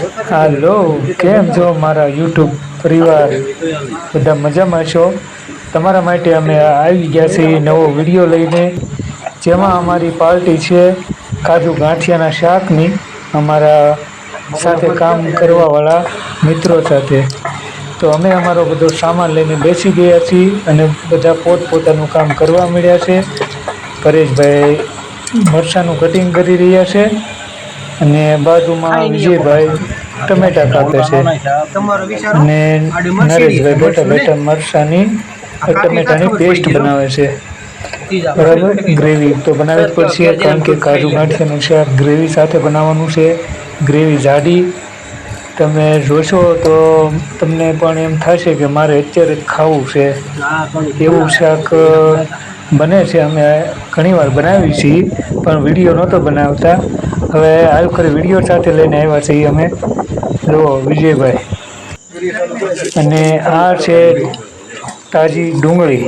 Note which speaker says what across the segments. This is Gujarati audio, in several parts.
Speaker 1: હાલો, કેમ છો મારા યુટ્યુબ પરિવાર? બધા મજામાં છો? તમારા માટે અમે આવી ગયા છીએ નવો વીડિયો લઈને. જેમાં અમારી પાર્ટી છે કાજુ ગાંઠિયાના શાકની, અમારા સાથે કામ કરવાવાળા મિત્રો સાથે. તો અમે અમારો બધો સામાન લઈને બેસી ગયા છીએ અને બધા પોતપોતાનું કામ કરવા મળ્યા છે. પરેશભાઈ મરચાંનું કટિંગ કરી રહ્યા છે. અને બાજુમાં વિજયભાઈ ટમેટા કાપે છે. અને નરેશભાઈ બેઠા બેઠા મરસાની ટમેટાની પેસ્ટ બનાવે છે. બરાબર? ગ્રેવી તો બનાવવી જ પડશે કારણ કે કાજુ ગાંઠિયાનું શાક ગ્રેવી સાથે બનાવવાનું છે. ગ્રેવી જાડી. તમે જોશો તો તમને પણ એમ થશે કે મારે અત્યારે જ ખાવું છે. એવું શાક બને છે. અમે ઘણીવાર બનાવી છીએ પણ વીડિયો નહોતો બનાવતા. હવે હાલ કરી વીડિયો સાથે લઈને આવ્યા છીએ અમે. જુઓ, વિજયભાઈ. અને આ છે તાજી ડુંગળી.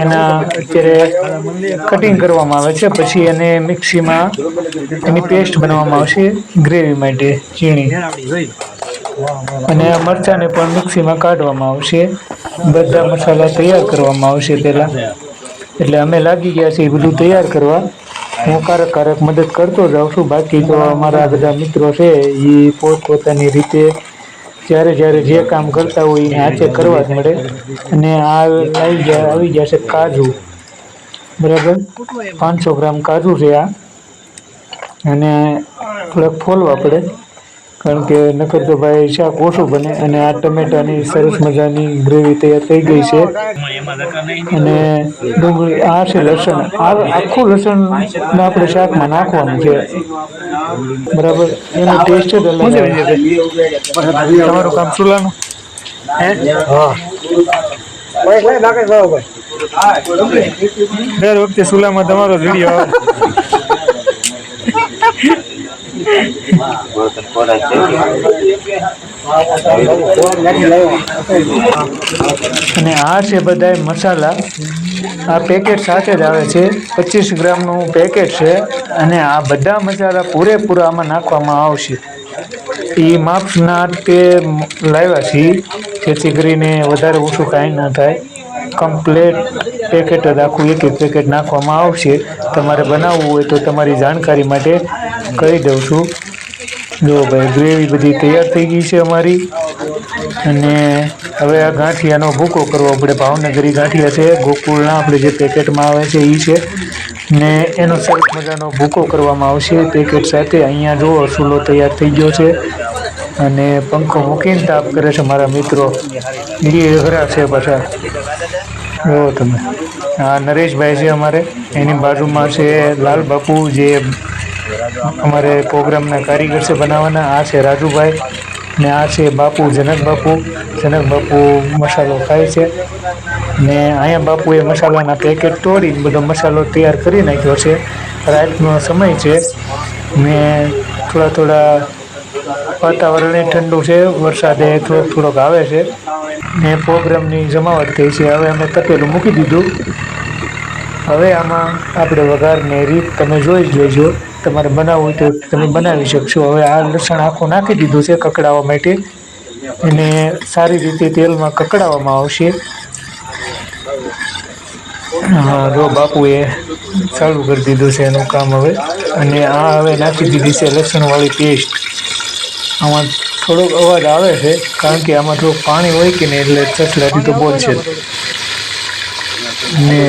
Speaker 1: એના અત્યારે કટિંગ કરવામાં આવે છે. પછી એને મિક્સીમાં એની પેસ્ટ બનાવવામાં આવશે ગ્રેવી માટે ચીણી અને આ મરચાંને પણ મિક્સીમાં કાઢવામાં આવશે. બધા મસાલા તૈયાર કરવામાં આવશે પહેલાં. એટલે અમે લાગી ગયા છીએ બધું તૈયાર કરવા. હું કારક કારક મદદ કરતો જાઉં છું. બાકી તો અમારા બધા મિત્રો છે એ પોતપોતાની રીતે જ્યારે જ્યારે જે કામ કરતા હોય એને હાથે કરવા જ મળે. અને આ આવી જાય આવી છે કાજુ. બરાબર? પાંચસો ગ્રામ કાજુ છે આ. અને થોડાક ફોલવા પડે. કારણ કે નકર તો ભાઈ શાક ઓછું બને અને આ ટમેટાની સરસ મજાની ગ્રેવી તૈયાર થઈ ગઈ છે. અને ડુંગળી આ છે લસણ. આ આખું લસણ આપણે શાકમાં નાખવાનું છે. બરાબર? એનો ટેસ્ટ જ અલગ છે તમારું કામ ચૂલાનું દર વખતે ચૂલામાં તમારો વીડિયો અને આ છે બધાય મસાલા. આ પેકેટ સાથે જ આવે છે. પચીસ ગ્રામનું પેકેટ છે અને આ બધા મસાલા પૂરેપૂરા આમાં નાખવામાં આવશે. એ માપના તે લાવ્યા છીએ જેથી કરીને વધારે ઓછું કાંઈ ન થાય. કમ્પ્લેટ પેકેટ જ આખું એક એક પેકેટ નાખવામાં આવશે. તમારે બનાવવું હોય તો તમારી જાણકારી માટે કહી દઉં છું. જો ભાઈ, ગ્રેવી બધી તૈયાર થઈ ગઈ છે અમારી. અને હવે આ ગાંઠિયાનો ભૂકો કરવો આપણે ભાવનગરી ગાંઠિયા છે, ગોકુળના આપણે જે પેકેટમાં આવે છે એ છે. ને એનો સરસ મજાનો ભૂકો કરવામાં આવશે. પેકેટ સાથે અહીંયા જુઓ ચૂલો તૈયાર થઈ ગયો છે. અને પંખો મૂકીને તાપ કરે છે મારા મિત્રો. એ અઘરા છે પાછા. જુઓ તમે. આ નરેશભાઈ છે અમારે. એની બાજુમાં છે લાલ બાપુ જે અમારે પ્રોગ્રામના કારીગર છે બનાવવાના. આ છે રાજુભાઈ ને આ છે બાપુ, જનક બાપુ. જનક બાપુ મસાલો ખાય છે. ને અહીંયા બાપુએ મસાલાના પેકેટ તોડી બધો મસાલો તૈયાર કરી નાખ્યો છે. રાતનો સમય છે. ને થોડા થોડા વાતાવરણ ઠંડુ છે. વરસાદે થોડોક થોડોક આવે છે. ને પ્રોગ્રામની જમાવટ થઈ છે. હવે અમે તપેલું મૂકી દીધું. હવે આમાં આપણે વઘારની રીત તમે જોઈ જ તમારે બનાવવું હોય તો તમે બનાવી શકશો. હવે આ લસણ આખું નાખી દીધું છે કકડાવવા માટે. એને સારી રીતે તેલમાં કકડાવવામાં આવશે. જો બાપુએ ચાલુ કરી દીધું છે એનું કામ હવે. અને આ હવે નાખી દીધી છે લસણવાળી પેસ્ટ આમાં થોડોક અવાજ આવે છે, કારણ કે આમાં થોડુંક પાણી હોય કે નહીં એટલે ચસલાથી તો બોલશે ને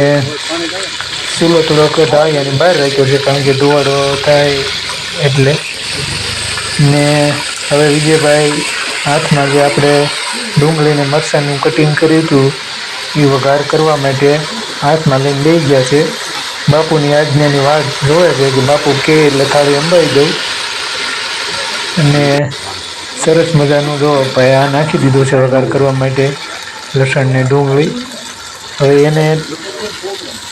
Speaker 1: ચૂલો થોડોક ઢાળિયાની બહાર રાખ્યો છે કારણ કે ધુવાડો થાય એટલે. ને હવે વિજયભાઈ હાથમાં જે આપણે ડુંગળીને મરસાનું કટિંગ કર્યું હતું એ વઘાર કરવા માટે હાથમાં લઈને લઈ ગયા છે. બાપુની આજ્ઞાની વાત જોવે છે કે બાપુ કે એટલે થાળી અંબાઈ દઉં અને સરસ મજાનું જો ભાઈ આ નાખી દીધું છે વઘાર કરવા માટે લસણ ને ડુંગળી. હવે એને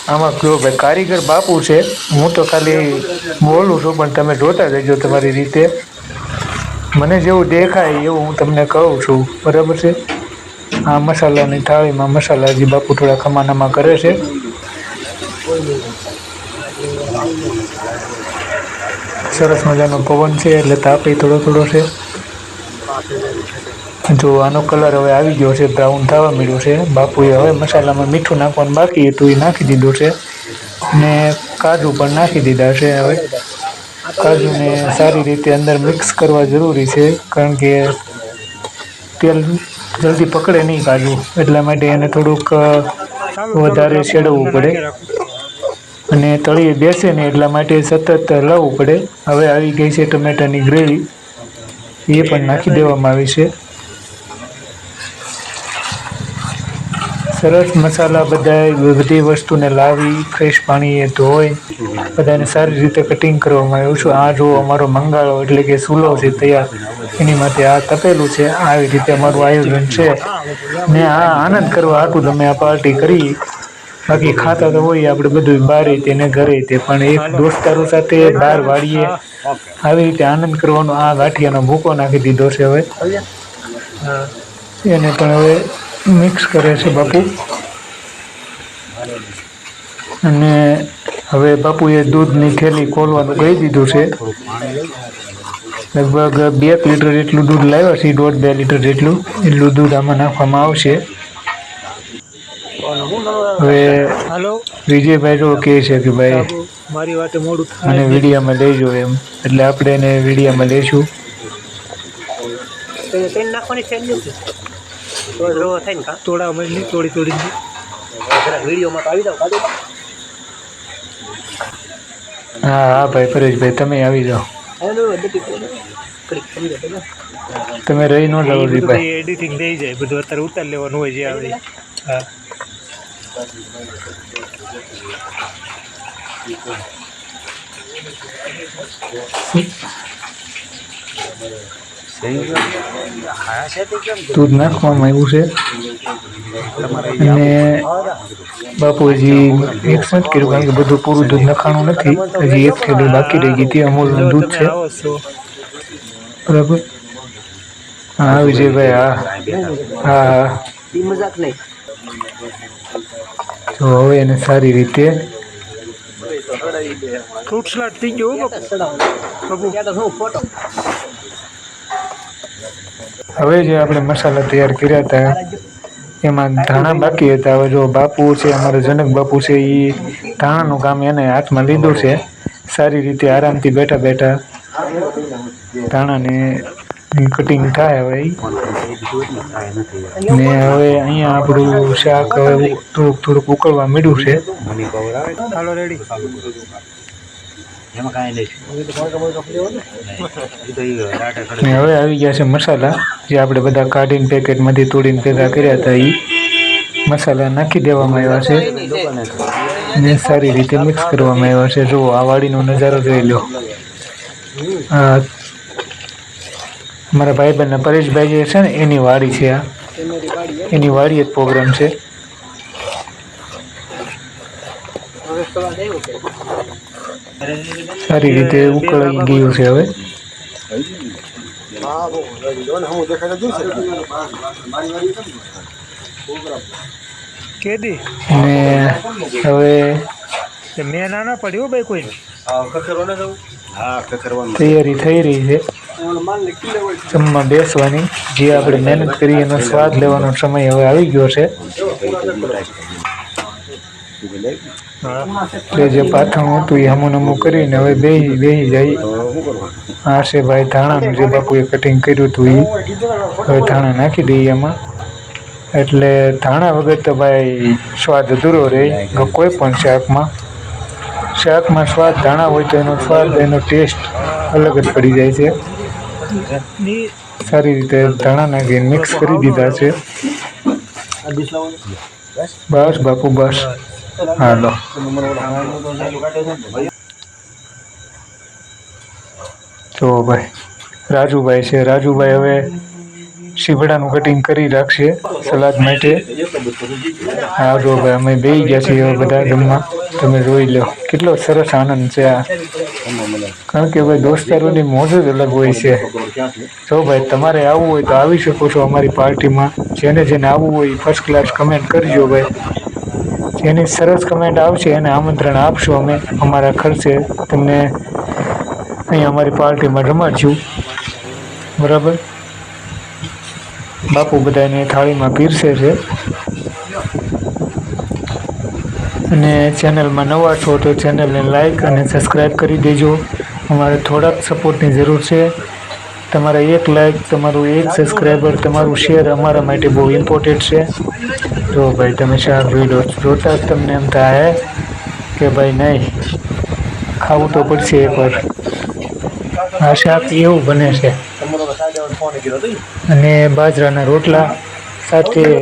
Speaker 1: આમાં કયો ભાઈ, કારીગર બાપુ છે. હું તો ખાલી બોલું છું, પણ તમે જોતા જજો તમારી રીતે. મને જેવું દેખાય એવું હું તમને કહું છું. બરાબર છે? આ મસાલાની થાળીમાં મસાલાજી બાપુ થોડા ખમાનામાં કરે છે. સરસ મજાનો પવન છે, એટલે તાપે થોડો થોડો છે. જો આનો કલર હવે આવી ગયો છે બ્રાઉન થવા મળ્યો છે, બાપુએ હવે મસાલામાં મીઠું નાખવાનું બાકી હતું, એ નાખી દીધું છે ને કાજુ પણ નાખી દીધા છે હવે. કાજુને સારી રીતે અંદર મિક્સ કરવા જરૂરી છે, કારણ કે તેલ જલ્દી પકડે નહીં કાજુ, એટલા માટે એને થોડુંક વધારે શેડવવું પડે. અને તળીએ બેસે ને એટલા માટે સતત લાવવું પડે. હવે આવી ગઈ છે ટમેટાની ગ્રેવી, એ પણ નાખી દેવામાં આવી છે. સરસ મસાલા બધા બધી વસ્તુને લાવી, ફ્રેશ પાણીએ ધોઈ, બધાને સારી રીતે કટિંગ કરવામાં આવ્યું છે. આ જો અમારો મંગાળો એટલે કે સુલો છે તૈયાર, એની માટે આ તપેલું છે. આવી રીતે અમારું આયોજન છે. ને આ આનંદ કરવા હાટું તમે આ પાર્ટી કરી. બાકી ખાતા તો હોય આપણે બધું બારે તે ને ઘરે તે, પણ એક દોસ્તારો સાથે બહાર વાળીએ. આવી રીતે આનંદ કરવાનો આ ગાંઠિયાનો ભૂકો નાખી દીધો છે હવે. એને પણ હવે મિક્સ કરે છે બાપુ. અને હવે બાપુએ દૂધની થેલી ખોલવાનું કહી દીધું છે. લગભગ બે લીટર જેટલું દૂધ લાવ્યા છે દોઢ બે લીટર જેટલું. એટલું દૂધ આમાં નાખવામાં આવશે. હવે
Speaker 2: હાલો.
Speaker 1: વિજયભાઈ જો કહે છે કે ભાઈ
Speaker 2: મારી વાતે મોડું અને
Speaker 1: વિડીયામાં લેજો એમ. એટલે આપણે એને વિડીયામાં લઈશું
Speaker 2: નાખવાની છે જ નથી તો થાય ને કા? તોડા તોડી તોડી વિડીયોમાં તો આવી જાઓ કાઢો.
Speaker 1: હા હા ભાઈ પરેશભાઈ તમે આવી જાઓ. તમે. રહી ન જાઓ ભાઈ.
Speaker 2: એડિટિંગ થઈ જાય બધું અત્યારે ઉતાર લેવાનું હોય જે આવે. હા.
Speaker 1: દૂધ નાખવામાં આવ્યું છે. અને બાપુજી એક જ કર્યું, કારણ કે બધું પૂરું દૂધ નખાણું નથી. હજી એક થેલી બાકી રહી ગઈ તે અમૂલનું દૂધ છે. બરાબર? હા, વિજયભાઈ, હા. હા હા. તો હવે એને સારી રીતે
Speaker 2: ફ્રૂટ સલાડ થઈ ગયો બાપુ. બાપુ. ફોટો
Speaker 1: હવે જે આપણે મસાલા તૈયાર કર્યા હતા એમાં ધાણા બાકી હતા. હવે જો બાપુ છે અમારા જનક બાપુ છે એ ધાણાનું કામ એને હાથમાં લીધું છે. સારી રીતે આરામથી બેઠા બેઠા ધાણાને કટિંગ થાય હવે. ને હવે અહીંયા આપણું શાક હવે થોડુંક થોડુંક ઉકળવા મળ્યું છે.
Speaker 2: હાલો કાંઈ
Speaker 1: ને હવે આવી ગયા છે મસાલા જે આપણે બધા કાઢીને પેકેટમાંથી તોડીને ભેગા કર્યા હતા એ મસાલા નાખી દેવામાં આવ્યા છે. ને સારી રીતે મિક્સ કરવામાં આવ્યા છે. જુઓ આ વાડીનો નજારો જોઈ લો. આ મારા ભાઈબંધના પરેશભાઈ જે છે ને એની વાડી છે આ. એની વાડી જ પ્રોગ્રામ છે. સારી રીતે ઉકળાઈ ગયું છે હવે.
Speaker 2: કેદી?
Speaker 1: ને હવે
Speaker 2: મેં ના ના પડી ભાઈ કોઈ.
Speaker 1: તૈયારી થઈ રહી છે. જમવા બેસવાની. જે આપણે મહેનત કરી એનો સ્વાદ લેવાનો સમય હવે આવી ગયો છે. એટલે જે પાથણું હતું એ હમું નમું કરીને હવે બેહી બેહી જાય. આ છે ભાઈ ધાણાનું જે બાપુએ કટિંગ કર્યું હતું એ હવે ધાણા નાખી દઈએ એમાં. એટલે ધાણા વગર તો ભાઈ સ્વાદ અધૂરો રહે. કોઈ પણ શાકમાં. શાકમાં સ્વાદ, ધાણા હોય તો એનો સ્વાદ, એનો ટેસ્ટ અલગ જ પડી જાય છે. સારી રીતે ધાણા નાખીને મિક્સ કરી દીધા છે. બસ બાપુ, બસ. હાલો તો ભાઈ. રાજુભાઈ છે. રાજુભાઈ હવે શીભડાનું કટિંગ કરી રાખશે સલાદ માટે. હા જો ભાઈ અમે બે ગયા છીએ હવે બધા જમવા. તમે જોઈ લો. કેટલો સરસ આનંદ છે આ. કારણ કે ભાઈ દોસ્તારોની મોજ જ અલગ હોય છે. જો ભાઈ તમારે આવવું હોય તો આવી શકો છો અમારી પાર્ટીમાં. જેને જેને આવવું હોય ફર્સ્ટ ક્લાસ કમેન્ટ કરજો ભાઈ. જેની સરસ કમેન્ટ આવશે એને આમંત્રણ આપશું અમે. અમારા ખર્ચે તમને અહીં અમારી પાર્ટીમાં રમાડશું. બરાબર? બાપુ બધાને થાળીમાં પીરસે છે. અને ચેનલમાં નવા છો તો ચેનલને લાઈક અને સબસ્ક્રાઈબ કરી દેજો. અમારે થોડાક સપોર્ટની જરૂર છે. તમારા એક લાઈક તમારું એક સબસ્ક્રાઈબર તમારું શેર અમારા માટે બહુ ઇમ્પોર્ટન્ટ છે. તો ભાઈ, તમે શાક વીડિયો જોતા જ તમને એમ થાય કે ભાઈ, નહીં, ખાવું તો પડશે એકવાર. આ શાક એવું બને છે. અને બાજરાના રોટલા સાથે